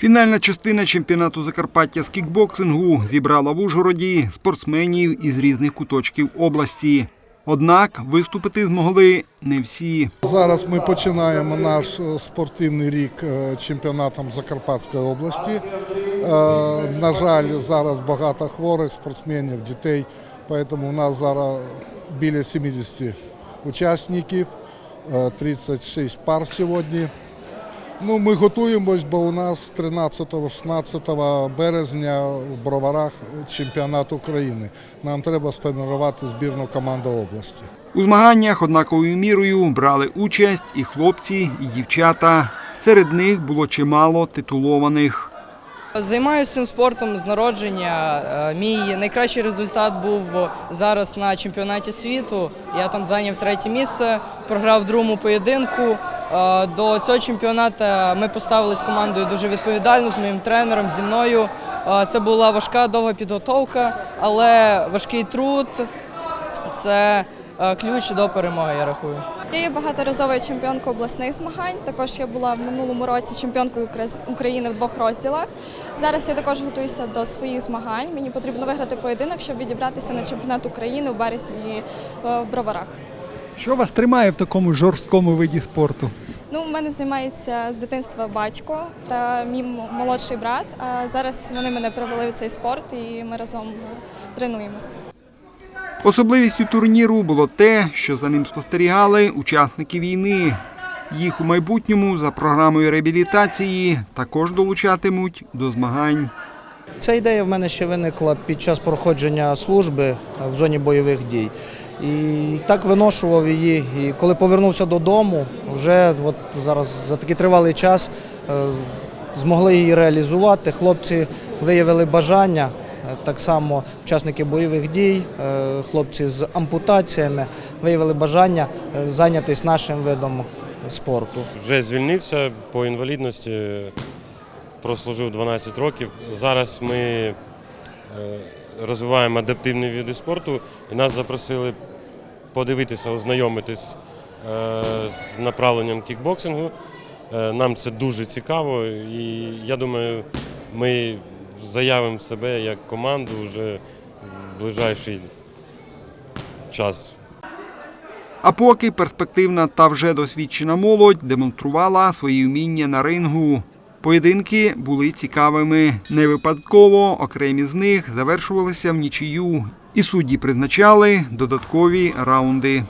Фінальна частина чемпіонату Закарпаття з кікбоксингу зібрала в Ужгороді спортсменів із різних куточків області. Однак виступити змогли не всі. Зараз ми починаємо наш е, спортивний рік е, чемпіонатом Закарпатської області. Е, На жаль, зараз багато хворих спортсменів, дітей, тому у нас зараз біля 70 учасників, е, 36 пар сьогодні. Ну, ми готуємось, бо у нас 13-16 березня в Броварах чемпіонат України. Нам треба сформувати збірну команду області. У змаганнях однаковою мірою брали участь і хлопці, і дівчата. Серед них було чимало титулованих. Займаюся цим спортом з народження. Е, Мій найкращий результат був зараз на чемпіонаті світу. Я там зайняв третє місце, програв другому поєдинку. Е, До цього чемпіонату ми поставили з командою дуже відповідально з моїм тренером, зі мною. Е, Це була важка довга підготовка, але важкий труд це е, ключ до перемоги, я рахую. Я є багаторазовою чемпіонкою обласних змагань. Також я була в минулому році чемпіонкою України в двох розділах. Зараз я також готуюся до своїх змагань. Мені потрібно виграти поєдинок, щоб відібратися на чемпіонат України у березні в Броварах. Що вас тримає в такому жорсткому виді спорту? Ну, у мене займається з дитинства батько та мій молодший брат. А зараз вони мене привели в цей спорт і ми разом тренуємося. Особливістю турніру було те, що за ним спостерігали учасники війни. Їх у майбутньому за програмою реабілітації також долучатимуть до змагань. Ця ідея в мене ще виникла під час проходження служби в зоні бойових дій. І так виношував її. І коли повернувся додому, вже от зараз за такий тривалий час е, змогли її реалізувати. Хлопці виявили бажання. Е, Так само учасники бойових дій, е, хлопці з ампутаціями виявили бажання зайнятися нашим видом спорту. Вже звільнився по інвалідності, прослужив 12 років. Зараз ми розвиваємо адаптивні види спорту і нас запросили подивитися, ознайомитись е, з направленням кікбоксингу. Е, Нам це дуже цікаво і я думаю, ми заявимо себе як команду вже в ближайший час. А поки перспективна та вже досвідчена молодь демонструвала свої вміння на рингу. Поєдинки були цікавими. Не випадково окремі з них завершувалися в нічию, і судді призначали додаткові раунди.